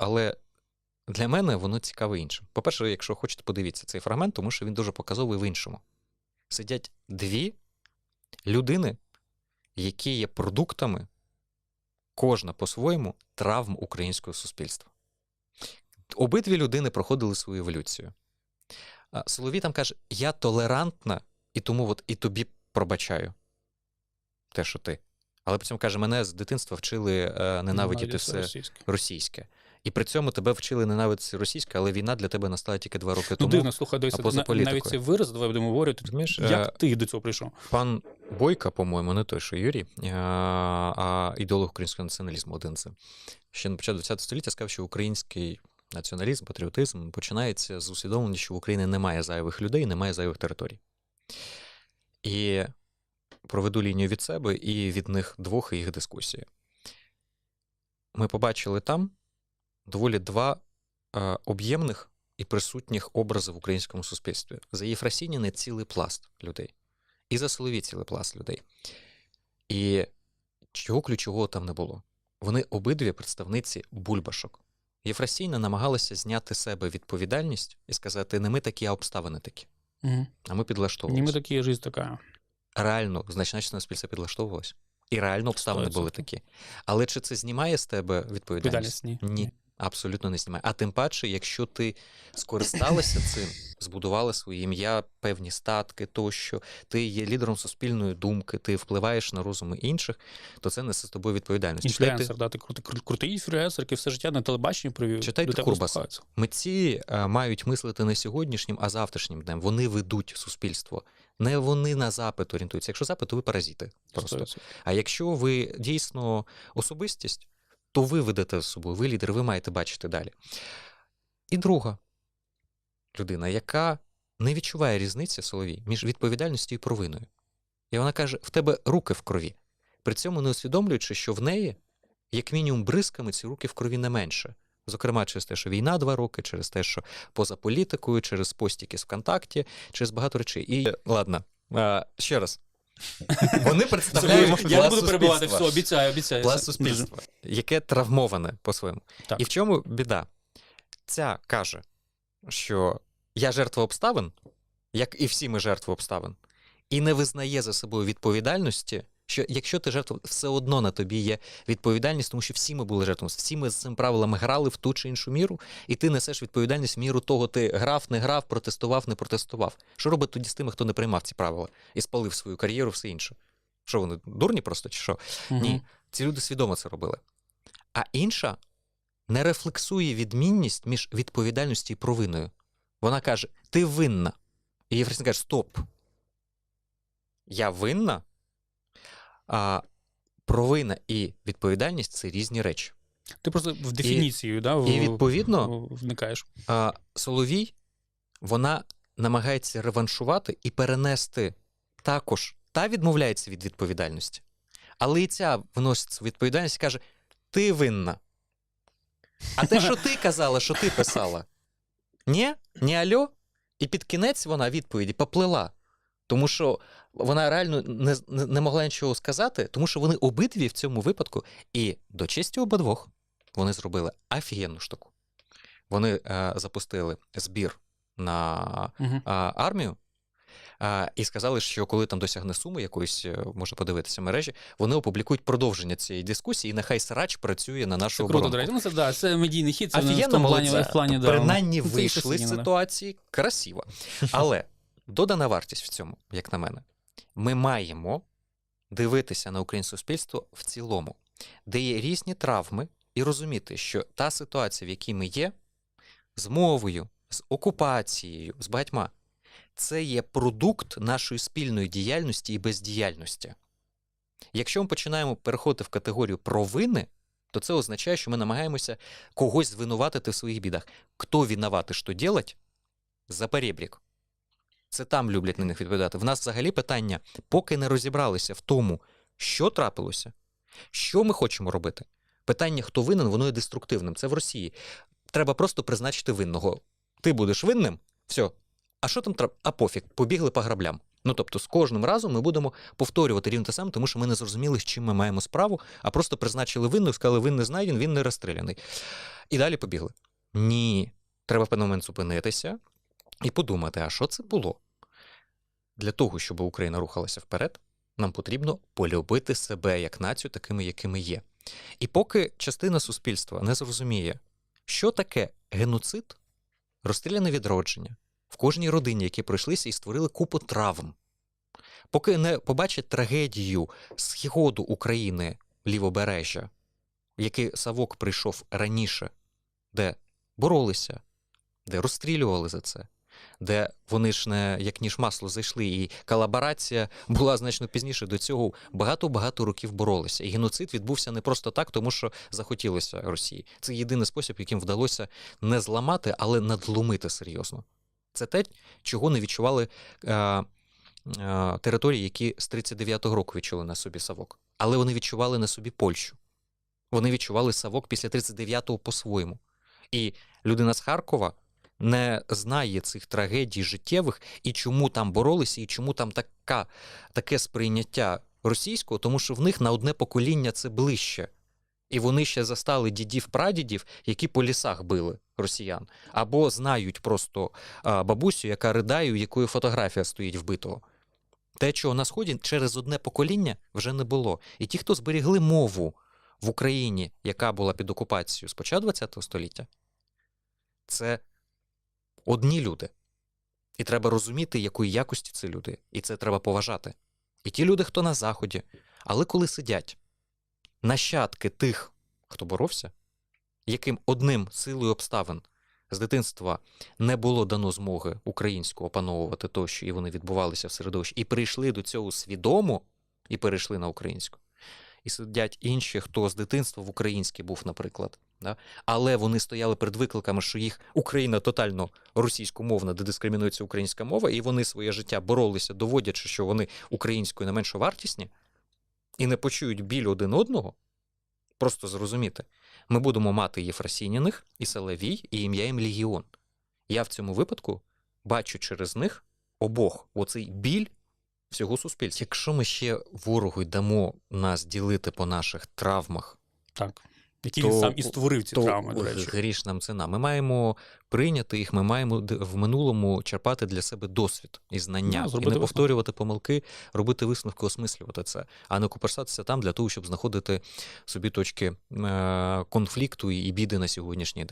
Але для мене воно цікаве іншим. По-перше, якщо хочете, подивіться цей фрагмент, тому що він дуже показовий в іншому. Сидять дві людини, які є продуктами, кожна по-своєму, травм українського суспільства. Обидві людини проходили свою еволюцію. Соловій там каже: Я толерантна, і тому от і тобі пробачаю те, що ти. Але при цьому каже, мене з дитинства вчили е, ненавидіти все російське. російське. І при цьому тебе вчили ненавидіти російське, але війна для тебе настала тільки два роки Ну, тому. дивно, слухай, дивися, а поза на- навіть цей вираз, давай будемо говорити. Розумієш, е, Як ти до цього прийшов? Пан Бойка, по-моєму, не той, що Юрій, е, а ідеолог українського націоналізму один з. Ще на початку ХХ століття сказав, що український націоналізм, патріотизм починається з усвідомлення, що в Україні немає зайвих людей, немає зайвих територій. І проведу лінію від себе і від них двох і їх дискусії. Ми побачили там доволі два е, об'ємних і присутніх образи в українському суспільстві. За Єфросініни цілий пласт людей, і за Соловій цілий пласт людей. І чого ключового там не було? Вони обидві представниці бульбашок. Єфросійна намагалася зняти себе відповідальність і сказати: не ми такі, а обставини такі. Угу. А ми підлаштовувалися. Не ми такі, жизнь така. Реально, значна частина суспільства підлаштовувалась. І реально обставини були 100%. такі. Але чи це знімає з тебе відповідальність? Відповідальність ні. Ні. Абсолютно не знімає. А тим паче, якщо ти скористалася цим, збудувала своє ім'я, певні статки тощо, ти є лідером суспільної думки, ти впливаєш на розуми інших, то це несе з тобою відповідальність. Інфлюенсер, да, ти крутий, кру- крутий інфлюенсер, який все життя на телебаченні провів. Читайте дослухаються. митці е, мають мислити не сьогоднішнім, а завтрашнім днем. Вони ведуть суспільство. Не вони на запит орієнтуються. Якщо запит, то ви паразити. Просто. А якщо ви дійсно особистість, то ви ведете з собою, ви лідер, ви маєте бачити далі. І друга людина, яка не відчуває різниці Соловій між відповідальністю і провиною. І вона каже: в тебе руки в крові. При цьому не усвідомлюючи, що в неї, як мінімум, бризками ці руки в крові не менше. Зокрема, через те, що війна два роки, через те, що поза політикою, через постіки з ВКонтакті, через багато речей. І ладно, ще раз. Вони представляють Я не буду перебувати, все, обіцяю, обіцяю. клас суспільства, яке травмоване по-своєму. Так. І в чому біда? Ця каже, що я жертва обставин, як і всі ми жертви обставин, і не визнає за собою відповідальності, що якщо ти жертва, все одно на тобі є відповідальність, тому що всі ми були жертвами, всі ми з цим правилом грали в ту чи іншу міру, і ти несеш відповідальність в міру того, ти грав, не грав, протестував, не протестував. Що робить тоді з тими, хто не приймав ці правила і спалив свою кар'єру, все інше? Що вони дурні просто чи що? Мгм. Ні. Ці люди свідомо це робили. А інша не рефлексує відмінність між відповідальністю і провиною. Вона каже: ти винна. І Єфросинь каже: Стоп. Я винна. А провина і відповідальність це різні речі. Ти просто в дефініцію, да, в, і відповідно- вникаєш. А Соловій вона намагається реваншувати і перенести також. Та відмовляється від відповідальності. Але і ця вносить відповідальність і каже: ти винна. А те, що ти казала, що ти писала. Ні, ні альо. І під кінець вона відповіді поплила. Тому що вона реально не, не, могла нічого сказати, тому що вони обидві в цьому випадку, і до честі обидвох, вони зробили офігенну штуку. Вони е, запустили збір на Угу. а, армію. А, і сказали, що коли там досягне суми якоїсь, е, можна подивитися в мережі, вони опублікують продовження цієї дискусії, і нехай срач працює на нашу Це круто, оборонку. Ну, це, да, це медійний хід, це в Офігенно, тому плані, в плані да. Принаймні Ну, вийшли з ситуації красиво. Але додана вартість в цьому, як на мене, ми маємо дивитися на українське суспільство в цілому, де є різні травми, і розуміти, що та ситуація, в якій ми є, з мовою, з окупацією, з багатьма, це є продукт нашої спільної діяльності і бездіяльності. Якщо ми починаємо переходити в категорію провини, то це означає, що ми намагаємося когось звинуватити в своїх бідах. Хто винуватий, що делать? За перебрік. Це там люблять на них відповідати. В нас взагалі питання, поки не розібралися в тому, що трапилося, що ми хочемо робити. Питання, хто винен, воно є деструктивним. Це в Росії. Треба просто призначити винного. Ти будеш винним, все. А що там треба? А пофіг, побігли по граблям. Ну тобто, з кожним разом ми будемо повторювати рівно те саме, тому що ми не зрозуміли, з чим ми маємо справу, а просто призначили винних, сказали, він не знайден, він не розстріляний. І далі побігли. Ні, треба в певний момент зупинитися і подумати, а що це було? Для того, щоб Україна рухалася вперед, нам потрібно полюбити себе як націю, такими, якими є. І поки частина суспільства не зрозуміє, що таке геноцид, розстріляне відродження в кожній родині, які пройшлися і створили купу травм, поки не побачать трагедію сходу України лівобережжя, який Савок прийшов раніше, де боролися, де розстрілювали за це, де вони ж не як ніж масло зайшли, і колаборація була значно пізніше. До цього багато-багато років боролися. І геноцид відбувся не просто так, тому що захотілося Росії. Це єдиний спосіб, яким вдалося не зламати, але надломити серйозно. Це те, чого не відчували е, е, території, які з 39-го року відчули на собі Савок. Але вони відчували на собі Польщу. Вони відчували Савок після 39-го по-своєму. І людина з Харкова не знає цих трагедій життєвих і чому там боролися, і чому там така, таке сприйняття російського, тому що в них на одне покоління це ближче. І вони ще застали дідів-прадідів, які по лісах били росіян, або знають просто бабусю, яка ридає, у якої фотографія стоїть вбитого. Те, чого на сході через одне покоління вже не було. І ті, хто зберігли мову в Україні, яка була під окупацією з початку ХХ століття, це одні люди. І треба розуміти, якої якості це люди, і це треба поважати. І ті люди, хто на заході, але коли сидять нащадки тих, хто боровся, яким одним силою обставин з дитинства не було дано змоги українську опановувати тощо, і вони відбувалися в середовищі, і прийшли до цього свідомо і перейшли на українську. І сидять інші, хто з дитинства в українській був, наприклад. Да? Але вони стояли перед викликами, що їх Україна тотально російськомовна, де дискримінується українська мова, і вони своє життя боролися, доводячи, що вони українською не менше вартісні, і не почують біль один одного. Просто зрозуміти, ми будемо мати Єфросініних, і Соловій, і ім'я їм Легіон. Я в цьому випадку бачу через них обох оцей біль всього суспільства. Якщо ми ще ворогу й дамо нас ділити по наших травмах, Так. Які То- він сам і створив ці то травми, до речі. гріш нам ціна. Ми маємо прийняти їх, ми маємо в минулому черпати для себе досвід і знання, ну, і не висновки. повторювати помилки, робити висновки, осмислювати це, а не куперсатися там для того, щоб знаходити собі точки е- конфлікту і біди на сьогоднішній день.